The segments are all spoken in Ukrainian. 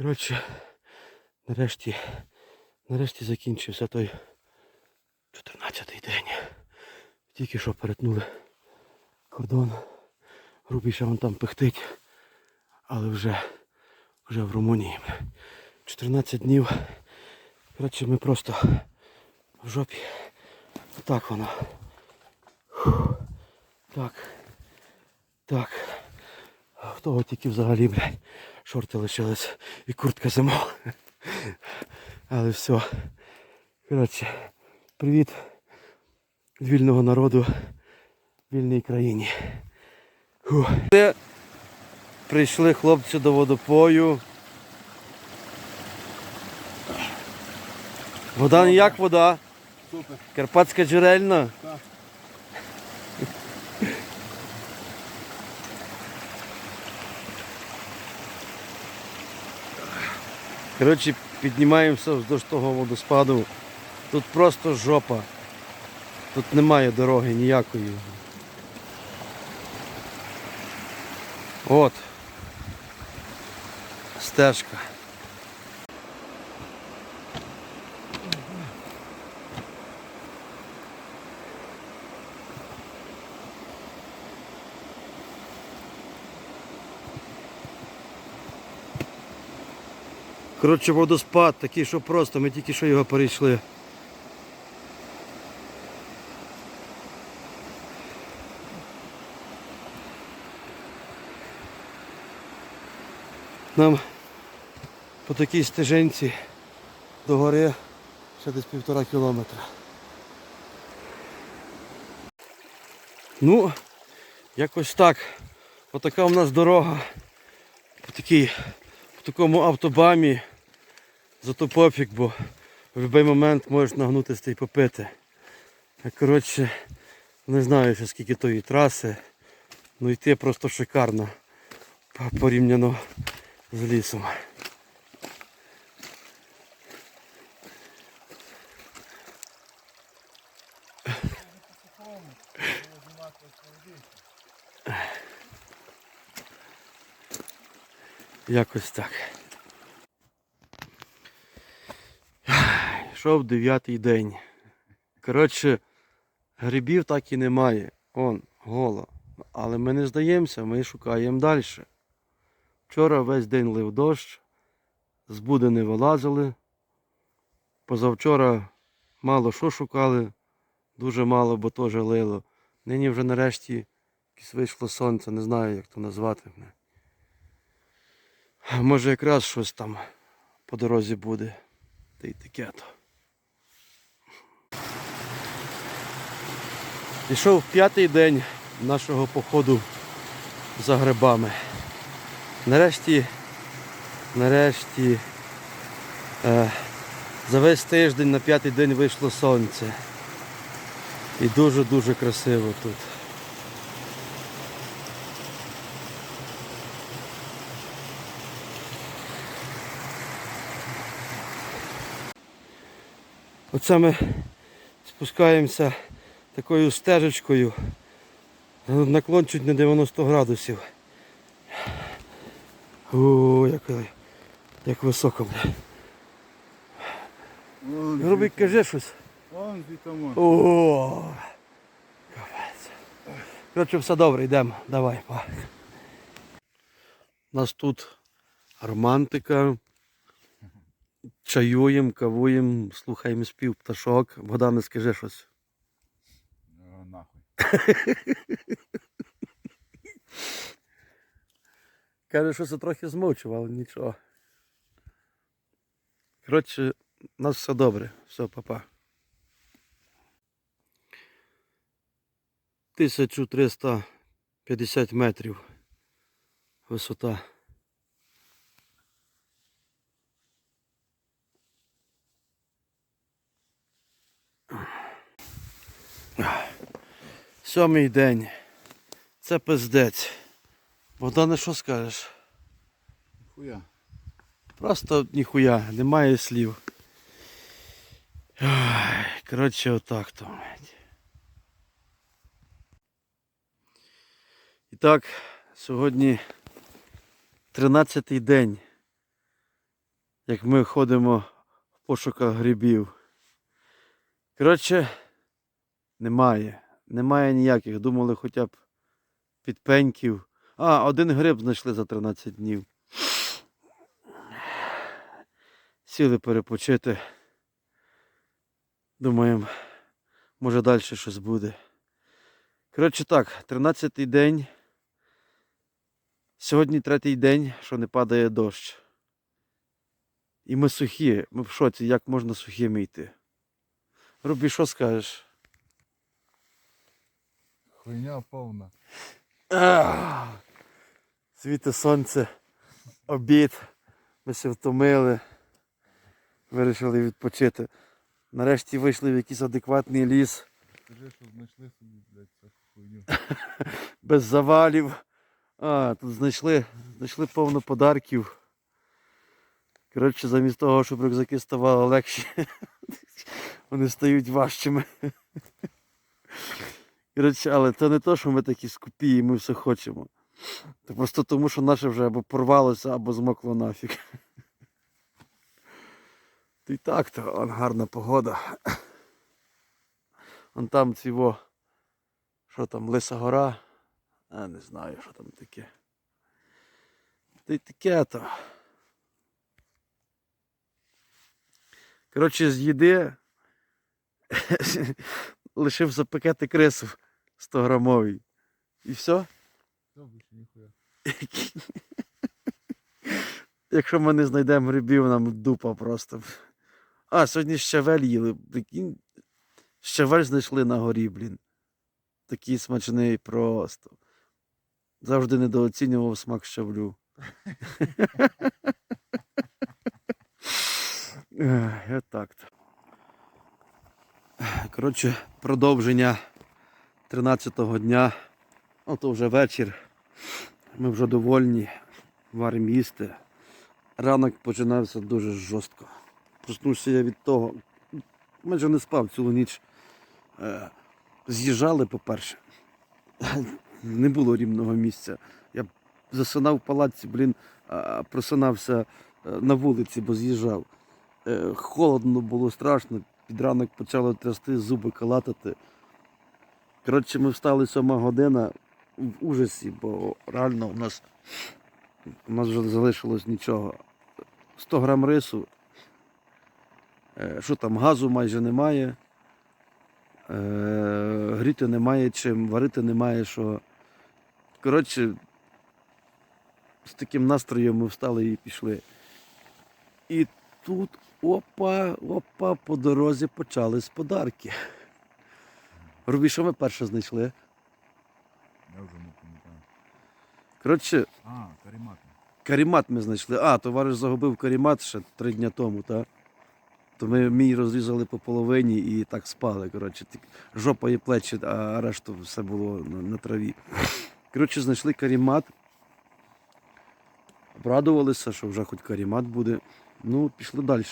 Коротше, нарешті, нарешті закінчився той 14-й день. Тільки що перетнули кордон. Грубіше вон там пихтить, але вже, вже в Румунії. 14 днів. Коротше, ми просто в жопі. Так воно. Так. Так. В того тільки взагалі, блядь, шорти лишились і куртка зимова. Але все. Коротше, привіт вільного народу вільній країні. Це Прийшли хлопці до водопою. Вода не як вода. Супер. Карпатська джерельна. Так. Коротше, піднімаємося вздовж того водоспаду. Тут просто жопа. Тут немає дороги ніякої. От. Стежка. Коротше, водоспад такий, що просто, ми тільки що його перейшли. Нам по такій стежинці до гори ще десь півтора кілометра. Ну, якось так. Отака у нас дорога. По такій такому автобамі. Зато пофіг, бо в будь-який момент можеш нагнутися і попити. Коротше, не знаю скільки тої траси. Ну йти просто шикарно порівняно з лісом. Якось так. Йшов дев'ятий день. Коротше, грибів так і немає. Он, голо. Але ми не здаємося, ми шукаємо далі. Вчора весь день лив дощ, з буди не вилазили. Позавчора мало що шукали, дуже мало, бо теж лило. Нині вже нарешті якесь вийшло сонце, не знаю, як то назвати. Може якраз щось там по дорозі буде. Та й таке то. Пішов п'ятий день нашого походу за грибами. Нарешті, нарешті, е, за весь тиждень на п'ятий день вийшло сонце. І дуже-дуже красиво тут. Оце ми спускаємося такою стежечкою. Наклон чуть не 90 градусів. О, як, як високо. Грубий, кажи щось. Вон звідти. О, капець. Коротше, все добре, йдемо. Давай, па. У нас тут романтика. Чаюємо, кавуємо, слухаємо спів пташок. Богдане, скажи щось. О, Нахуй. Каже, що це трохи змовчував, але нічого. Коротше, у нас все добре. Все, папа. 1350 метрів висота. Сьомий день. Це пиздець. Богдане, що скажеш? Хуя. Просто ніхуя, немає слів. Ой, коротше, отак то. блядь. І так, сьогодні 13-й день як ми ходимо в пошуках грибів. Коротше, немає. Немає ніяких. Думали хоча б підпеньків. А, один гриб знайшли за 13 днів. Сіли перепочити. Думаємо, може далі щось буде. Коротше так, 13-й день. Сьогодні третій день, що не падає дощ. І ми сухі. Ми в шоці, як можна сухими йти. Рубі, що скажеш? Хуйня повна. Світе сонце, обід. Ми се втомили. Вирішили відпочити. Нарешті вийшли в якийсь адекватний ліс, Скажи, що знайшли собі, блядь, цю хуйню. без завалів. А, тут знайшли, знайшли повно подарків. Коротше, замість того, щоб рюкзаки ставали легші, вони стають важчими. Коротше, але це не то, що ми такі скупі і ми все хочемо. Це просто тому, що наше вже або порвалося, або змокло нафіг. Та й так, то он гарна погода. Вон там ціво, що там, Лиса гора, а не знаю, що там таке. Та й таке то. Коротше, з їди лишив запекати кресу. 100-грамовий. І все? Якщо ми не знайдемо грибів, нам дупа просто. А, сьогодні щавель їли. Щавель знайшли на горі, блін. Такий смачний просто. Завжди недооцінював смак щавлю. Отак-то. Коротше, продовження. 13-го дня. Ну, то вже вечір. Ми вже довольні. Варимо їсти. Ранок починався дуже жорстко. Проснувся я від того. Майже не спав цілу ніч. Е, З'їжджали, по-перше. Не було рівного місця. Я засинав в палаці, блін, просинався е, на вулиці, бо з'їжджав. Е, Холодно було страшно. Під ранок почало трясти, зуби калатати. Коротше, ми встали сьома година в ужасі, бо реально у нас, у нас вже не залишилось нічого. 100 грам рису. Е, Що там, газу майже немає. Е, Гріти немає чим, варити немає що. Коротше, з таким настроєм ми встали і пішли. І тут опа, опа, по дорозі почались подарки. Рубі, що ми перше знайшли? Я вже не пам'ятаю. Коротше, А, карімат. карімат ми знайшли. А, товариш загубив карімат ще три дні тому, так? То ми мій розрізали по половині і так спали. Коротше, жопа і плечі, а решту все було на, на траві. Коротше, знайшли карімат. Обрадувалися, що вже хоч карімат буде. Ну, пішли далі.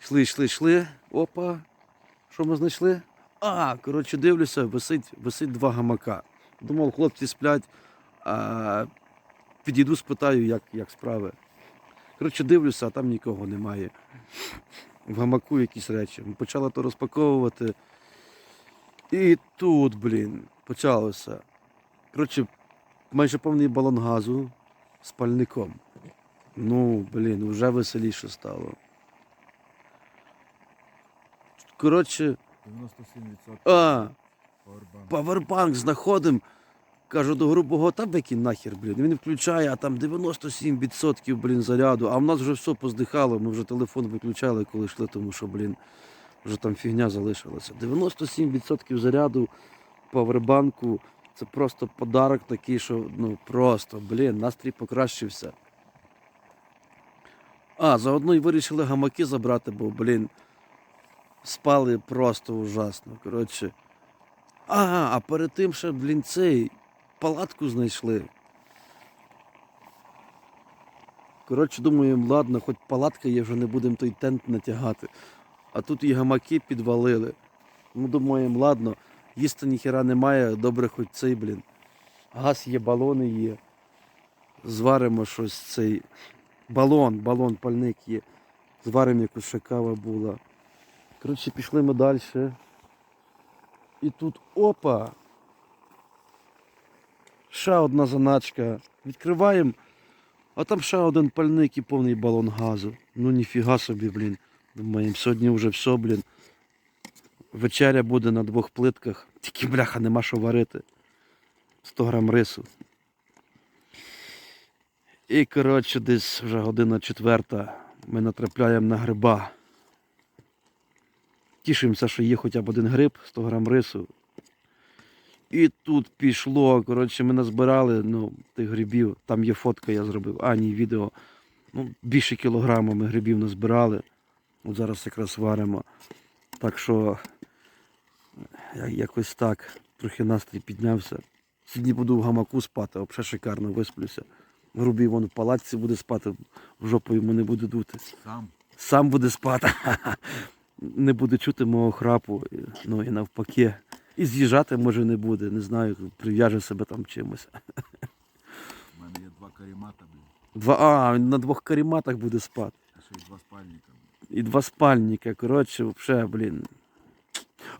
Йшли, йшли, йшли. Опа. Що ми знайшли? А, коротше, дивлюся, висить, висить два гамака. Думав, хлопці сплять, а підійду, спитаю, як, як справи. Коротше, дивлюся, а там нікого немає. В гамаку якісь речі. Почала то розпаковувати. І тут, блін, почалося. Коротше, майже повний балон газу з пальником. Ну, блін, вже веселіше стало. Коротше, 97% а, повербан. павербанк знаходимо. Кажу до грубого, та викинь нахер, блін. Він включає, а там 97% блін, заряду. А в нас вже все поздихало, ми вже телефон виключали, коли йшли, тому що, блін, вже там фігня залишилася. 97% заряду павербанку. Це просто подарок такий, що ну просто, блін, настрій покращився. А, заодно й вирішили гамаки забрати, бо, блін, спали просто ужасно. Коротше. Ага, а перед тим ще, блін, цей палатку знайшли. Коротше, думаємо, ладно, хоч палатка є, вже не будемо той тент натягати. А тут і гамаки підвалили. Ми думаємо, ладно, їсти ніхера немає, добре хоч цей, блін. Газ є, балони є. Зваримо щось цей. балон, балон пальник є. Зваримо якусь ще кава була. Коротше, пішли ми далі. І тут опа! Ще одна заначка. Відкриваємо, а там ще один пальник і повний балон газу. Ну ніфіга собі, блін. Думаємо, сьогодні вже все, блін. Вечеря буде на двох плитках. Тільки бляха нема що варити. 100 грам рису. І коротше, десь вже година четверта ми натрапляємо на гриба. Тішимося, що є хоча б один гриб, 100 грам рису. І тут пішло. Коротше, ми назбирали ну, тих грибів. Там є фотка, я зробив, а ні, відео. Ну, більше кілограма ми грибів назбирали. От зараз якраз варимо. Так що якось так. Трохи настрій піднявся. Сьогодні буду в гамаку спати, взагалі шикарно висплюся. Грубій вон в палатці буде спати, в жопу йому не буде дути. Сам. Сам буде спати. Не буде чути мого храпу, ну і навпаки. І з'їжджати може не буде, не знаю, прив'яже себе там чимось. У мене є два карімата, блін. Два, а, він на двох каріматах буде спати. А ще й два спальника. І два спальника. Коротше, взагалі, блін.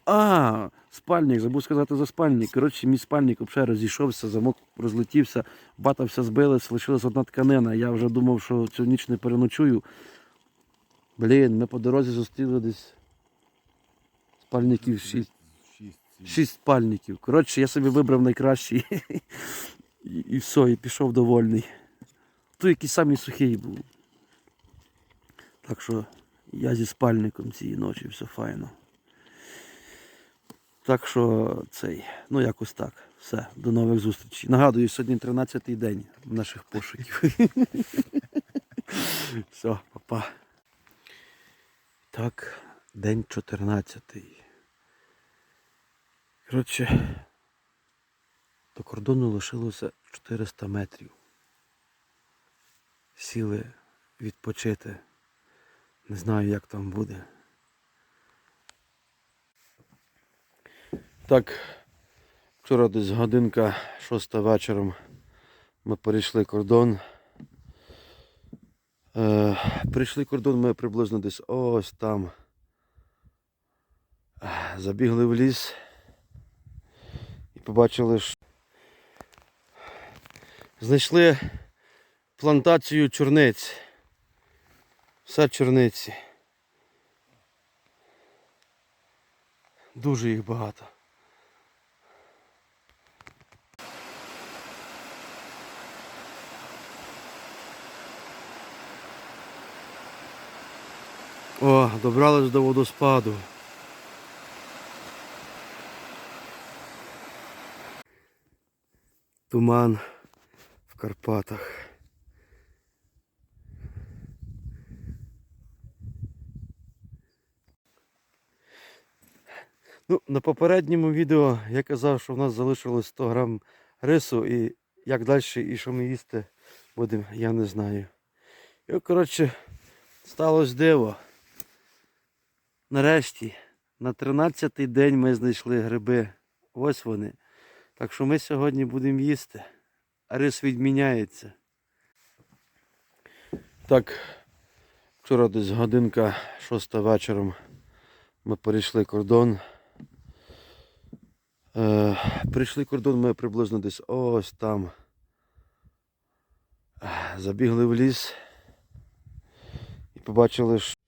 А, спальник, забув сказати за спальник. Коротше, мій спальник взагалі розійшовся, замок розлетівся, бата все збились, лишилась одна тканина. Я вже думав, що цю ніч не переночую. Блін, ми по дорозі зустріли десь спальників шість. Шість, сім. Шість спальників. Коротше, я собі вибрав найкращий. І, і все, і пішов довольний. Той який самий сухий був. Так що я зі спальником цієї ночі, все файно. Так що цей, ну якось так. Все, до нових зустрічей. Нагадую, сьогодні 13-й день наших пошуків. Все, папа. Так, день 14. Коротше, до кордону лишилося 400 метрів. Сіли відпочити. Не знаю, як там буде. Так, вчора десь годинка шоста вечором ми перейшли кордон. Е, прийшли кордон ми приблизно десь ось там. Забігли в ліс і побачили, що знайшли плантацію чорниць. Все чорниці. Дуже їх багато. О, добрались до водоспаду. Туман в Карпатах. Ну, на попередньому відео я казав, що в нас залишилось 100 грам рису і як далі і що ми їсти будемо, я не знаю. І, коротше, сталося диво. Нарешті, на 13-й день ми знайшли гриби. Ось вони. Так що ми сьогодні будемо їсти. Рис відміняється. Так, вчора десь годинка шоста вечором ми перейшли кордон. Е, прийшли кордон ми приблизно десь ось там. Е, Забігли в ліс і побачили, що